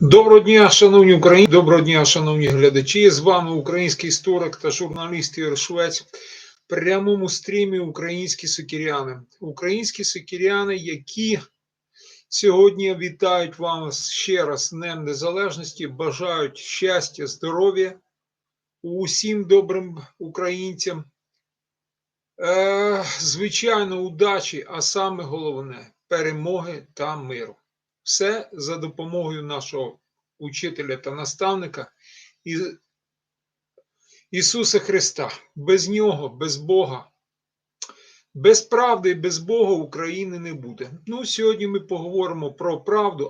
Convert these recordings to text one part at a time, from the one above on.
Доброго дня, шановні українці, доброго дня, шановні глядачі. З вами український історик та журналіст Ігор Швець. В прямому стрімі українські сокіряни. Українські сокіряни, які сьогодні вітають вас ще раз Днем Незалежності, бажають щастя, здоров'я усім добрим українцям. Е, звичайно, удачі, а саме головне перемоги та миру. Все за допомогою нашого учителя та наставника Ісуса Христа. Без Нього, без Бога, без правди і без Бога України не буде. Ну, сьогодні ми поговоримо про правду,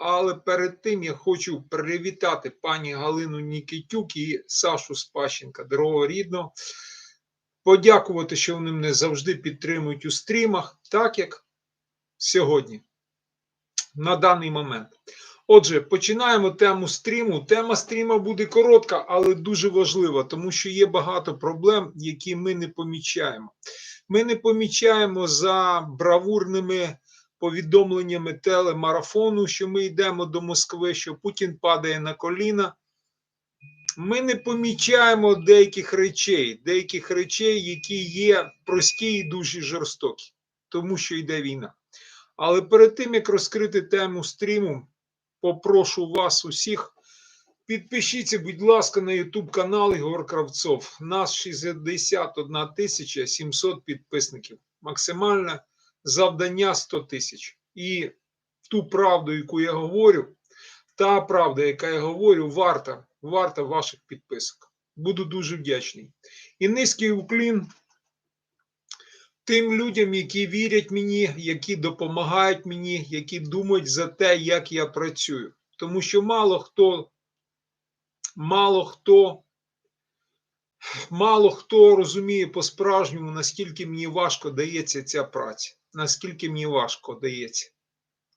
але перед тим я хочу привітати пані Галину Нікітюк і Сашу Спащенка, дорогого рідного. Подякувати, що вони мене завжди підтримують у стрімах, так як сьогодні на даний момент. Отже, починаємо тему стріму. Тема стріму буде коротка, але дуже важлива, тому що є багато проблем, які ми не помічаємо. Ми не помічаємо за бравурними повідомленнями телемарафону, що ми йдемо до Москви, що Путін падає на коліна. Ми не помічаємо деяких речей, деяких речей, які є прості і дуже жорстокі, тому що йде війна. Але перед тим як розкрити тему стріму, попрошу вас усіх. Підпишіться, будь ласка, на YouTube канал Ігор Кравцов. Нас 61 тисяча 700 підписників. Максимальне завдання 100 тисяч. І ту правду, яку я говорю, та правда, яка я говорю, варта, варта ваших підписок. Буду дуже вдячний. І низький уклін тим людям, які вірять мені, які допомагають мені, які думають за те, як я працюю. Тому що мало хто, мало хто, мало хто розуміє по-справжньому, наскільки мені важко дається ця праця, наскільки мені важко дається.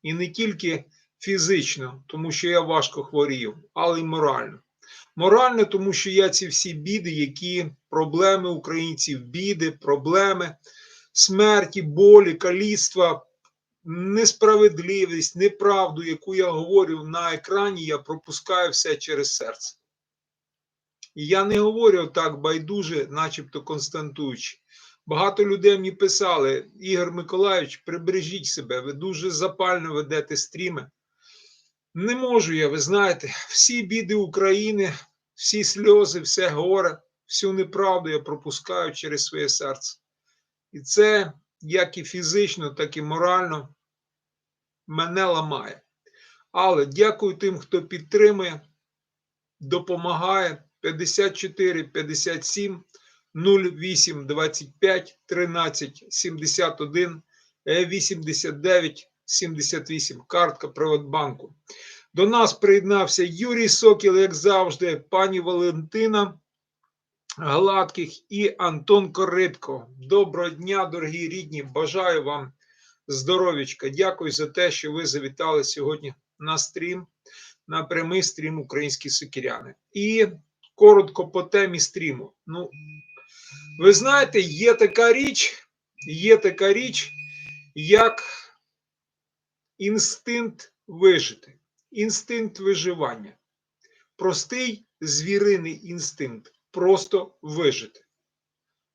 І не тільки фізично, тому що я важко хворію, але й морально. Морально, тому що я ці всі біди, які проблеми українців, біди, проблеми смерті, болі, каліцтва, несправедливість, неправду, яку я говорю на екрані, я пропускаю все через серце. І я не говорю так байдуже, начебто константуючи. Багато людей мені писали: Ігор Миколаївич, прибережіть себе, ви дуже запально ведете стріми. Не можу я, ви знаєте, всі біди України, всі сльози, все горе, всю неправду я пропускаю через своє серце. І це як і фізично, так і морально мене ламає. Але дякую тим, хто підтримує, допомагає 54 57 08 25 13 71 89 78. Картка Приватбанку. До нас приєднався Юрій Сокіл, як завжди, пані Валентина. Гладких і Антон Коритко. Доброго дня, дорогі рідні. Бажаю вам здоров'ячка. Дякую за те, що ви завітали сьогодні на стрім, на прямий стрім Українські Сокіряни. І коротко по темі стріму. Ну, ви знаєте, є така річ, є така річ, як інстинкт вижити, інстинкт виживання. Простий звіриний інстинкт просто вижити.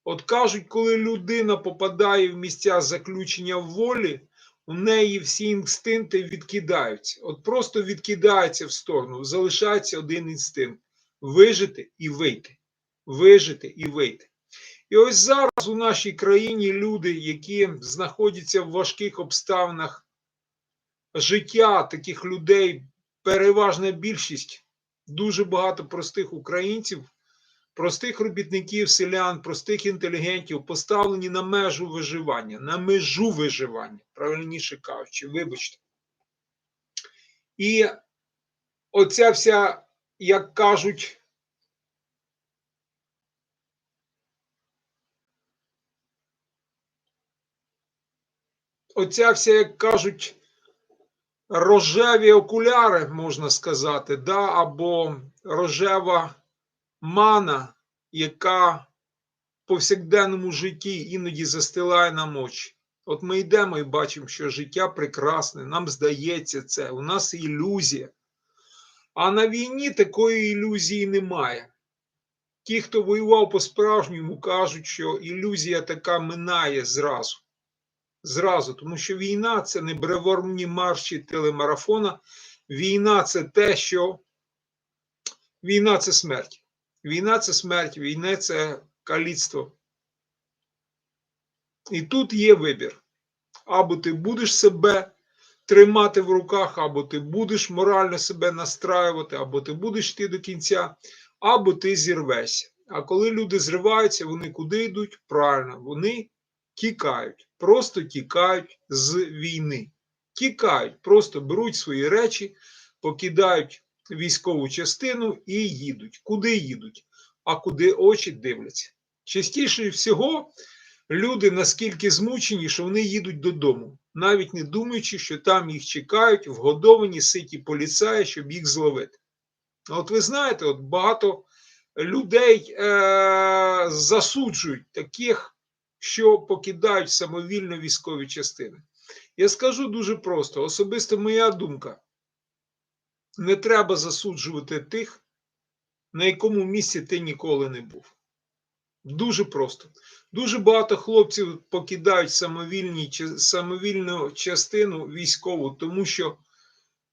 От кажуть, коли людина попадає в місця заключення волі, у неї всі інстинкти відкидаються. От просто відкидаються в сторону, залишається один інстинкт вижити і вийти. Вижити і вийти. І ось зараз у нашій країні люди, які знаходяться в важких обставинах життя таких людей, переважна більшість, дуже багато простих українців простих робітників, селян, простих інтелігентів поставлені на межу виживання, на межу виживання, правильніше кажучи, вибачте. І оця вся, як кажуть, оця вся, як кажуть, рожеві окуляри, можна сказати, да, або рожева мана, яка в повсякденному житті іноді застилає нам очі. От ми йдемо і бачимо, що життя прекрасне, нам здається це, у нас ілюзія. А на війні такої ілюзії немає. Ті, хто воював по-справжньому, кажуть, що ілюзія така минає зразу. Зразу, тому що війна це не бреворні марші телемарафона. Війна це те, що війна це смерть. Війна це смерть, війна це каліцтво. І тут є вибір. Або ти будеш себе тримати в руках, або ти будеш морально себе настраювати, або ти будеш йти до кінця, або ти зірвешся. А коли люди зриваються, вони куди йдуть? Правильно, вони тікають, просто тікають з війни. Тікають, просто беруть свої речі, покидають військову частину і їдуть. Куди їдуть? А куди очі дивляться? Частіше всього люди наскільки змучені, що вони їдуть додому, навіть не думаючи, що там їх чекають вгодовані ситі поліцаї, щоб їх зловити. От ви знаєте, от багато людей е- засуджують таких, що покидають самовільно військові частини. Я скажу дуже просто: особисто моя думка: не треба засуджувати тих, на якому місці ти ніколи не був. Дуже просто. Дуже багато хлопців покидають самовільні, самовільну частину військову, тому що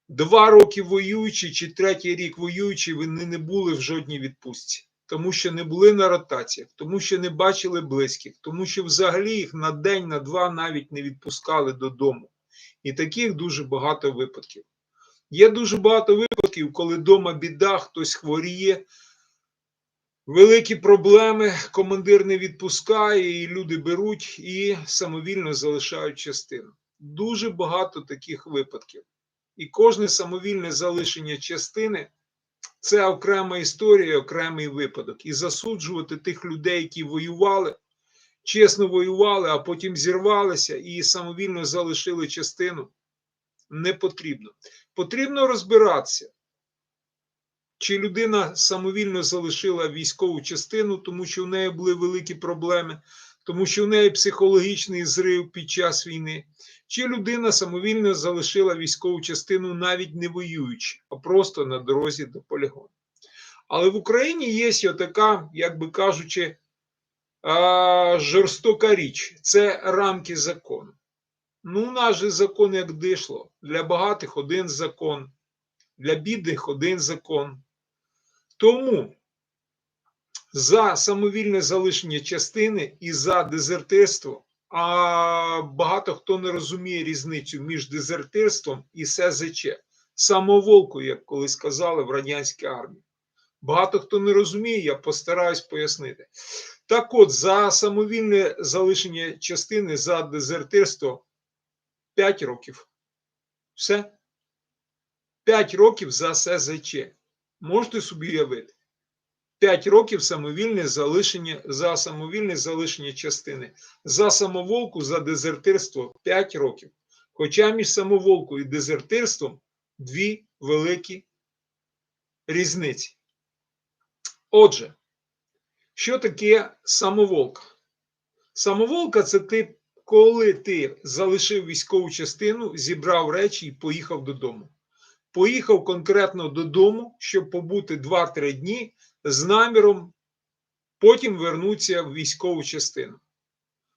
два роки воюючи чи третій рік воюючи, вони не були в жодній відпустці, тому що не були на ротаціях, тому що не бачили близьких, тому що взагалі їх на день, на два навіть не відпускали додому. І таких дуже багато випадків. Є дуже багато випадків, коли вдома біда, хтось хворіє. Великі проблеми, командир не відпускає, і люди беруть і самовільно залишають частину. Дуже багато таких випадків. І кожне самовільне залишення частини це окрема історія, окремий випадок. І засуджувати тих людей, які воювали, чесно воювали, а потім зірвалися і самовільно залишили частину, не потрібно. Потрібно розбиратися. Чи людина самовільно залишила військову частину, тому що в неї були великі проблеми, тому що в неї психологічний зрив під час війни, чи людина самовільно залишила військову частину, навіть не воюючи, а просто на дорозі до полігону. Але в Україні є така, як би кажучи, жорстока річ це рамки закону. Ну, у нас же закон як дишло. Для багатих один закон, для бідних один закон. Тому за самовільне залишення частини і за дезертирство, а багато хто не розуміє різницю між дезертирством і СЗЧ, самоволку, як колись казали в радянській армії. Багато хто не розуміє, я постараюсь пояснити. Так от, за самовільне залишення частини за дезертирство 5 років. Все. 5 років за СЗЧ. Можете собі уявити. 5 років самовільне залишення за самовільне залишення частини. За самоволку, за дезертирство 5 років. Хоча між самоволкою і дезертирством дві великі різниці. Отже, що таке самоволка? Самоволка це ти, коли ти залишив військову частину, зібрав речі і поїхав додому поїхав конкретно додому, щоб побути 2-3 дні з наміром потім вернутися в військову частину.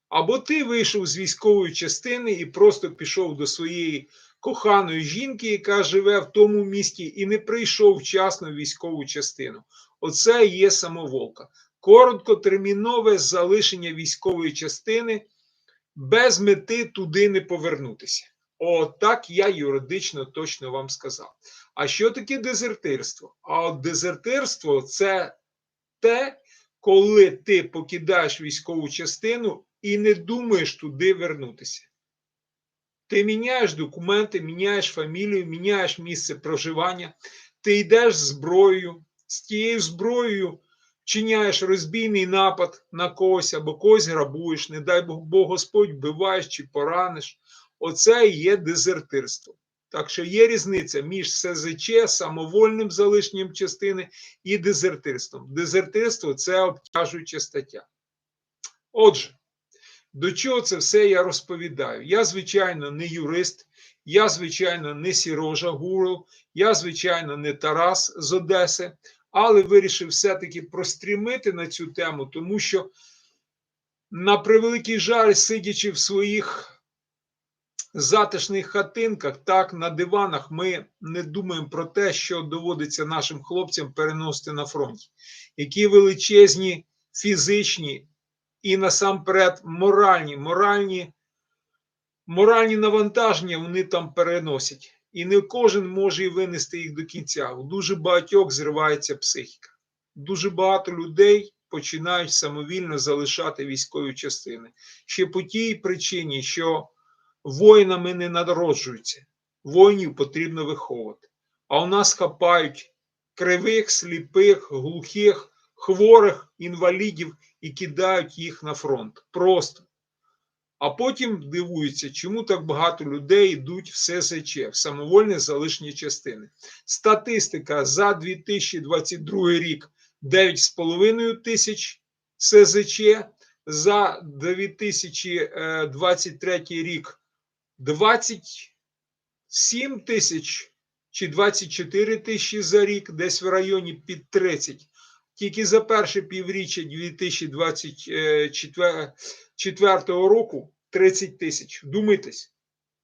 Або ти вийшов з військової частини і просто пішов до своєї коханої жінки, яка живе в тому місті, і не прийшов вчасно в військову частину. Оце є самоволка. Короткотермінове залишення військової частини без мети туди не повернутися. Отак я юридично точно вам сказав. А що таке дезертирство? А от дезертирство це те, коли ти покидаєш військову частину і не думаєш туди вернутися. Ти міняєш документи, міняєш фамілію, міняєш місце проживання, ти йдеш зброєю, з тією зброєю чиняєш розбійний напад на когось або когось грабуєш, не дай Бог Господь вбиваєш чи пораниш. Оце і є дезертирство. Так що є різниця між СЗЧ, самовольним залишенням частини і дезертирством. Дезертирство це обтяжуюча стаття. Отже, до чого це все я розповідаю? Я, звичайно, не юрист, Я, звичайно, не Сірожа Гуру, я, звичайно, не Тарас з Одеси, але вирішив все-таки прострімити на цю тему, тому що, на превеликий жаль, сидячи в своїх затишних хатинках, так, на диванах, ми не думаємо про те, що доводиться нашим хлопцям переносити на фронті, які величезні фізичні і насамперед моральні, моральні, моральні навантаження вони там переносять. І не кожен може винести їх до кінця. У дуже багатьох зривається психіка. Дуже багато людей починають самовільно залишати військові частини. Ще по тій причині, що воїнами не народжуються. Воїнів потрібно виховувати. А у нас хапають кривих, сліпих, глухих, хворих, інвалідів і кидають їх на фронт. Просто. А потім дивуються, чому так багато людей йдуть в СЗЧ, в самовольне залишні частини. Статистика за 2022 рік 9,5 тисяч СЗЧ, за 2023 рік 27 тисяч чи 24 тисячі за рік, десь в районі під 30. Тільки за перше півріччя 2024 року 30 тисяч. Думайтесь,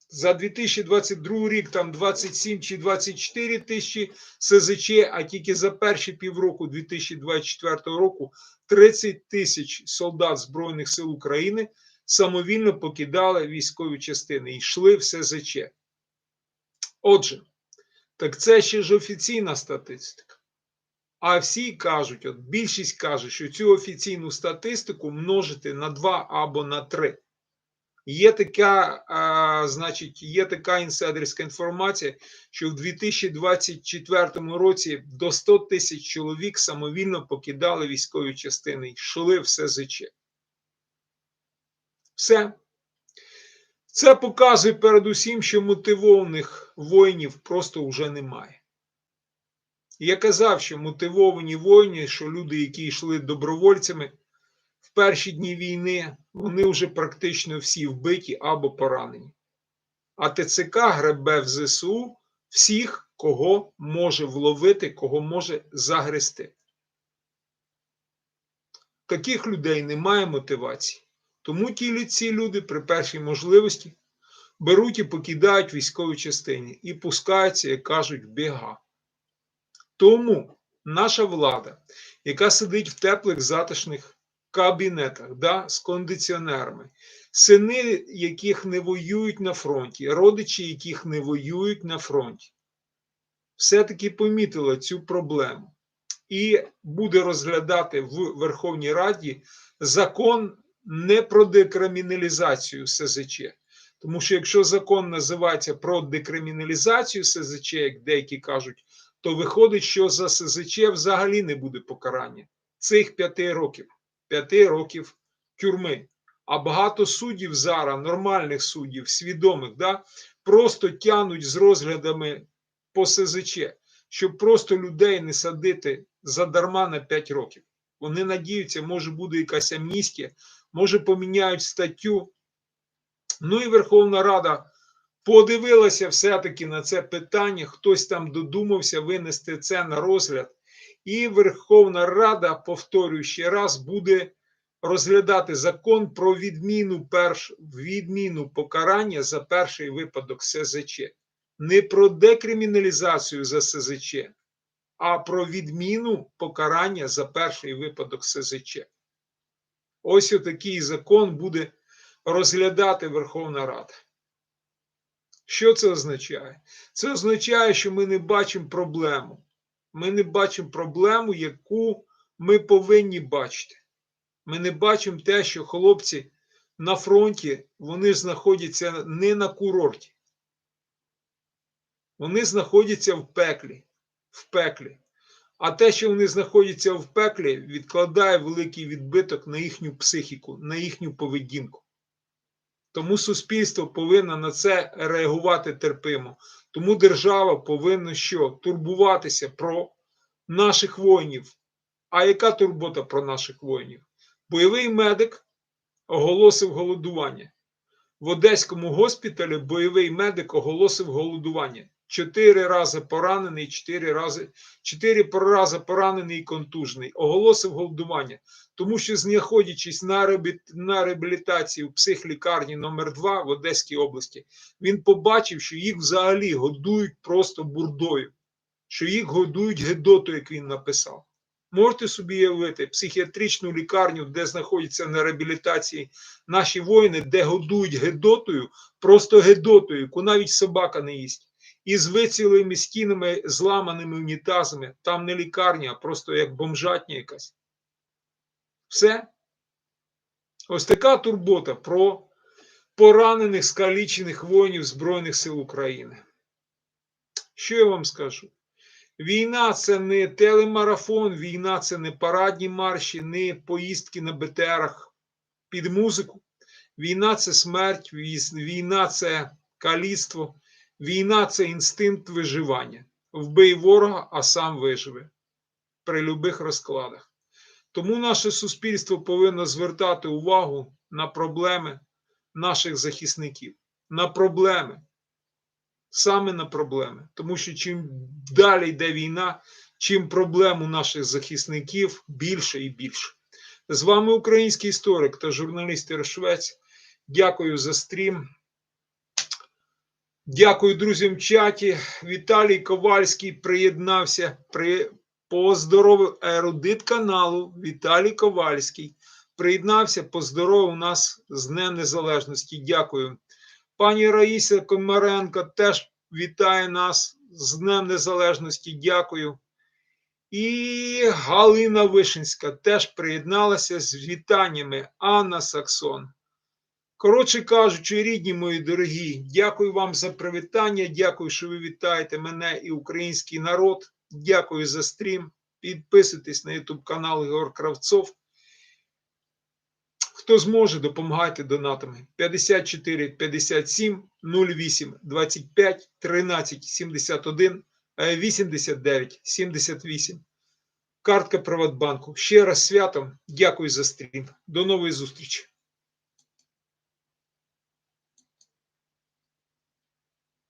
за 2022 рік там 27 чи 24 тисячі СЗЧ, а тільки за перші півроку 2024 року 30 тисяч солдат Збройних сил України самовільно покидали військові частини і йшли в СЗЧ. Отже, так це ще ж офіційна статистика. А всі кажуть, от більшість каже, що цю офіційну статистику множити на 2 або на 3. Є така, а, значить, є така інсайдерська інформація, що в 2024 році до 100 тисяч чоловік самовільно покидали військові частини, йшли в СЗЧ. Все. Це показує передусім, що мотивованих воїнів просто вже немає. Я казав, що мотивовані воїни, що люди, які йшли добровольцями в перші дні війни, вони вже практично всі вбиті або поранені. А ТЦК гребе в ЗСУ всіх, кого може вловити, кого може загрести. Таких людей немає мотивації. Тому ті ці люди при першій можливості беруть і покидають військові частини і пускаються, як кажуть, в біга. Тому наша влада, яка сидить в теплих затишних кабінетах да, з кондиціонерами, сини, яких не воюють на фронті, родичі, яких не воюють на фронті, все-таки помітила цю проблему і буде розглядати в Верховній Раді закон не про декриміналізацію СЗЧ. Тому що якщо закон називається про декриміналізацію СЗЧ, як деякі кажуть, то виходить, що за СЗЧ взагалі не буде покарання цих п'яти років, п'яти років тюрми. А багато суддів зараз, нормальних суддів, свідомих, да, просто тянуть з розглядами по СЗЧ, щоб просто людей не садити задарма на 5 років. Вони надіються, може буде якась амністія, може поміняють статтю. Ну і Верховна Рада подивилася все-таки на це питання, хтось там додумався винести це на розгляд. І Верховна Рада, повторюю ще раз, буде розглядати закон про відміну перш, відміну покарання за перший випадок СЗЧ. Не про декриміналізацію за СЗЧ, а про відміну покарання за перший випадок СЗЧ. Ось отакий закон буде розглядати Верховна Рада. Що це означає? Це означає, що ми не бачимо проблему. Ми не бачимо проблему, яку ми повинні бачити. Ми не бачимо те, що хлопці на фронті вони знаходяться не на курорті. Вони знаходяться в пеклі. В пеклі. А те, що вони знаходяться в пеклі, відкладає великий відбиток на їхню психіку, на їхню поведінку. Тому суспільство повинно на це реагувати терпимо. Тому держава повинна що? Турбуватися про наших воїнів. А яка турбота про наших воїнів? Бойовий медик оголосив голодування. В Одеському госпіталі бойовий медик оголосив голодування. Чотири рази поранений, чотири рази, чотири рази поранений і контужений. Оголосив голодування, тому що, знаходячись на, реабі- на реабілітації в психлікарні номер 2 в Одеській області, він побачив, що їх взагалі годують просто бурдою, що їх годують гедотою, як він написав. Можете собі уявити психіатричну лікарню, де знаходяться на реабілітації наші воїни, де годують гедотою, просто гедотою, яку навіть собака не їсть. І з вицілими стінами, зламаними унітазами, там не лікарня, а просто як бомжатня якась. Все. Ось така турбота про поранених, скалічених воїнів Збройних сил України. Що я вам скажу? Війна це не телемарафон, війна це не парадні марші, не поїздки на БТРах під музику. Війна це смерть, війна це каліцтво, війна це інстинкт виживання. Вбий ворога, а сам виживе при любих розкладах. Тому наше суспільство повинно звертати увагу на проблеми наших захисників, на проблеми, саме на проблеми. Тому що чим далі йде війна, чим проблем у наших захисників більше і більше. З вами український історик та журналіст Іршвець. Дякую за стрім. Дякую друзям в чаті. Віталій Ковальський приєднався. При... Поздоровив ерудит каналу Віталій Ковальський. Приєднався, поздоровив нас з Днем Незалежності. Дякую. Пані Раїса Комаренко теж вітає нас з Днем Незалежності. Дякую. І Галина Вишинська теж приєдналася з вітаннями. Анна Саксон. Коротше кажучи, рідні мої дорогі, дякую вам за привітання. Дякую, що ви вітаєте мене і український народ. Дякую за стрім. Підписуйтесь на YouTube канал Ігор Кравцов. Хто зможе, допомагайте донатами 54 57 08 25 13 71 е, 89 78. Картка Приватбанку. Ще раз святом. Дякую за стрім. До нової зустрічі.